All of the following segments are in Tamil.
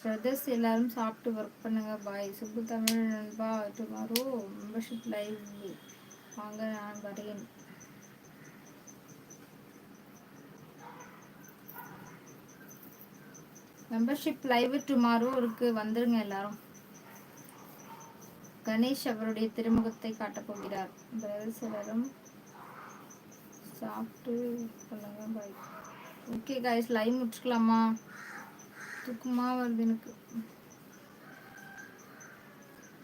பிரதர்ஸ் எல்லாரும் சாப்பிட்டு ஒர்க் பண்ணுங்க பாய் சுப்பு தமிழ் நண்பா டுமாரோ மெம்பர்ஷிப் லைவ் வாங்க நான் வரேன். மெம்பர்ஷிப் லைவ் டுமாரோ இருக்கு. வந்துருங்க எல்லாரும். கணேஷ் அவருடைய திருமுகத்தை காட்டப் போகிறார். பிரதர்ஸ் எல்லாரும் சாப்பிட்டு பண்ணுங்க பாய் ஓகே காய்ஸ் லைவ் முடிச்சுக்கலாமா? தூக்கமா வருது எனக்கு.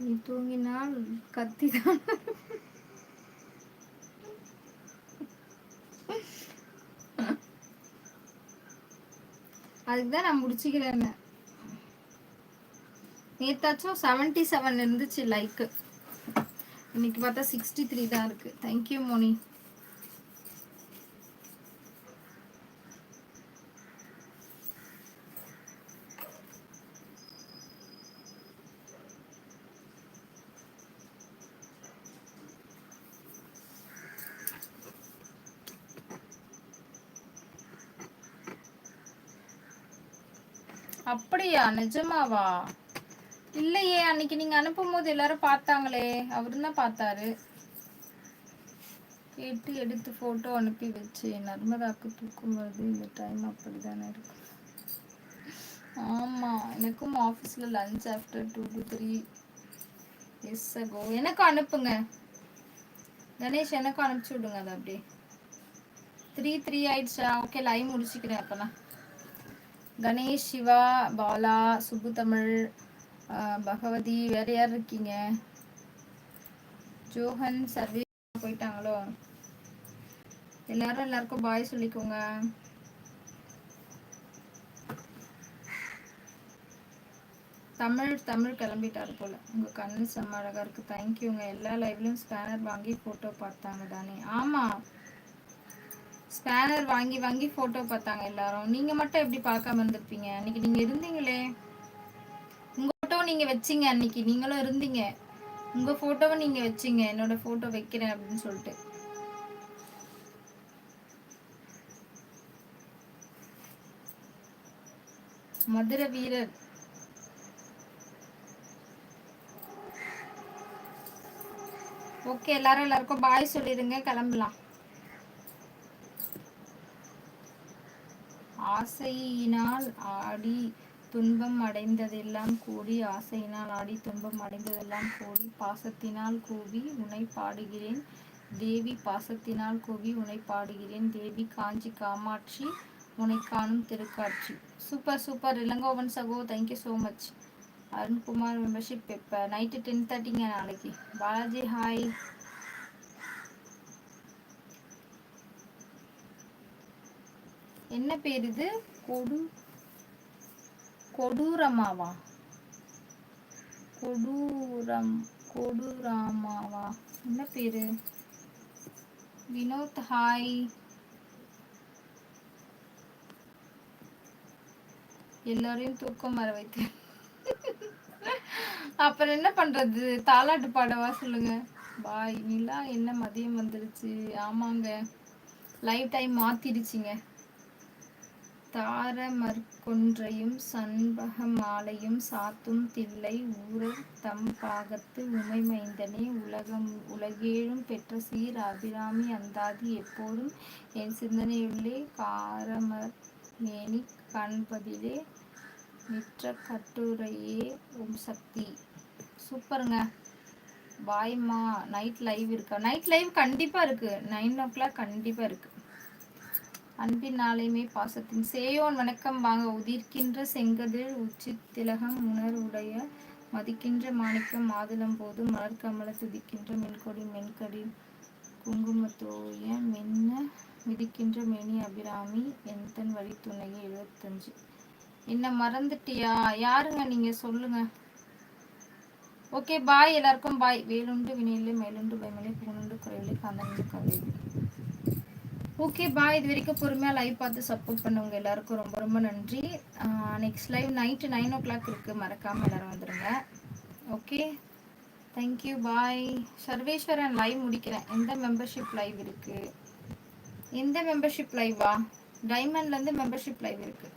நீ தூங்கினால் கத்தி தான். அதுக்கு தான் நான் முடிச்சுக்கிறேன். நேத்தாச்சும் செவன்டி செவன் இருந்துச்சு லைக்கு இன்னைக்கு பார்த்தா சிக்ஸ்டி த்ரீ தான் இருக்கு. தேங்க்யூ மோனி. அப்படியா? நிஜமாவா? இல்லையே அன்னைக்கு நீங்க அனுப்பும் போது எல்லாரும் பார்த்தாங்களே அவரு தான் பார்த்தாரு. கேட்டு எடுத்து போட்டோ அனுப்பி வச்சு நர்மதாக்கு தூக்கும் வருது இந்த டைம் அப்படிதானே இருக்கும். ஆமா எனக்கும் ஆஃபீஸில் lunch after two to three S அகோ எனக்கும் அனுப்புங்க. கணேஷ் எனக்கும் அனுப்பிச்சி விடுங்க அதை அப்படியே. த்ரீ த்ரீ ஆயிடுச்சா? ஓகே லைவ் முடிச்சுக்கிறேன் அப்போனா கணேஷ் சிவா பாலா சுப்பு தமிழ் பகவதி வேற யார் இருக்கீங்க? ஜோஹன் சர்வீஸ் போயிட்டாங்களோ? எல்லாரும் எல்லாருக்கும் பாய் சொல்லிக்கோங்க. தமிழ் தமிழ் கிளம்பிட்டாரு போல. உங்க கண்ணு செம்ம அழகா இருக்கு. தேங்க்யூங்க எல்லா லைவ்லயும் ஸ்கேனர் வாங்கி போட்டோ பார்த்தாங்க தானே. ஆமா. ஸ்கேனர் வாங்கி வாங்கி போட்டோ பார்த்தாங்க எல்லாரும். நீங்க மட்டும் எப்படி பார்க்காம இருந்திருப்பீங்க? அன்னைக்கு நீங்க இருந்தீங்களே. உங்க ஃபோட்டோ நீங்க வச்சீங்க அன்னைக்கு. நீங்களும் இருந்தீங்க. உங்க போட்டோவை நீங்க வச்சீங்க. என்னோட ஃபோட்டோ வைக்கிறேன் அப்படின்னு சொல்லிட்டு. மதுரை வீரர். ஓகே எல்லாரும் எல்லாருக்கும் பாய் சொல்லிடுங்க. கிளம்பலாம். ஆசையினால் ஆடி துன்பம் அடைந்ததெல்லாம் கூடி ஆசையினால் ஆடி துன்பம் அடைந்ததெல்லாம் கூடி பாசத்தினால் கூவி உனை பாடுகிறேன். தேவி பாசத்தினால் கூவி உனை பாடுகிறேன். தேவி காஞ்சி காமாட்சி உனை காணும் திருக்காட்சி. சூப்பர் சூப்பர் இளங்கோவன் சகோ thank you so much Arunkumar membership இப்போ நைட்டு டென் தேர்ட்டிங்க நாளைக்கு. பாலாஜி ஹாய் என்ன பேர் இது கொடு கொடூரமாவா? கொடூரம் கொடூராமாவா? என்ன பேரு? வினோத் ஹாய். எல்லாரையும் தூக்கம் வர வைத்து. அப்புறம் என்ன பண்றது? தாலாட்டு பாடவா சொல்லுங்க. பாய் நிலா என்ன மதியம் வந்துருச்சு? ஆமாங்க. லைவ் டைம் மாத்திடுச்சிங்க. தார மற்கொன்றையும் சண்பக மாலையும் சாத்தும் தில்லை ஊரர் தம் பாகத்து உமை மைந்தனே உலகம் உலகேழும் பெற்ற சீர் அபிராமி அந்தாதி எப்போதும் என் சிந்தனையுள்ளே காரமர் மேனி காண்பதிலே மிற்ற கட்டுரையே ஓம் சக்தி. சூப்பருங்க. பாய்மா நைட் லைவ் இருக்கா? நைட் லைவ் கண்டிப்பாக இருக்குது நைன் ஓ கிளாக் கண்டிப்பாக இருக்குது அன்பின் நாளையுமே பாசத்தின் சேயோன் வணக்கம். வாங்க உதிர்க்கின்ற செங்கதில் உச்சி திலகம் உணர்வுடைய மதிக்கின்ற மாணிக்கம் மாதுளம் போது மலர்கமல துதிக்கின்ற மென்கொடி மென்கடி குங்குமத்தோய மென்ன மிதிக்கின்ற மெனி அபிராமி எந்தன் வழி துணையை எழுபத்தஞ்சு என்ன மறந்துட்டியா? யாருங்க நீங்க? சொல்லுங்க. Okay bye. எல்லாருக்கும் பாய். வேலுண்டு வினையிலே மேலுண்டு பயமலை பூனுண்டு குறைவிலே காந்தண்டு கவிதை. ஓகே பாய் இது வரைக்கும் பொறுமையாக லைவ் பார்த்து சப்போர்ட் பண்ணவங்க எல்லாருக்கும் ரொம்ப ரொம்ப நன்றி. Next live night nine o'clock இருக்குது மறக்காமல் எல்லோரும் வந்துடுங்க ஓகே தேங்க்யூ பாய் சர்வேஸ்வரன் லைவ் முடிக்கிறேன். எந்த மெம்பர்ஷிப் லைவ் இருக்குது எந்த மெம்பர்ஷிப் லைவா டைமண்ட்லேருந்து மெம்பர்ஷிப் லைவ் இருக்குது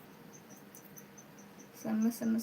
செம்ம செம்ம.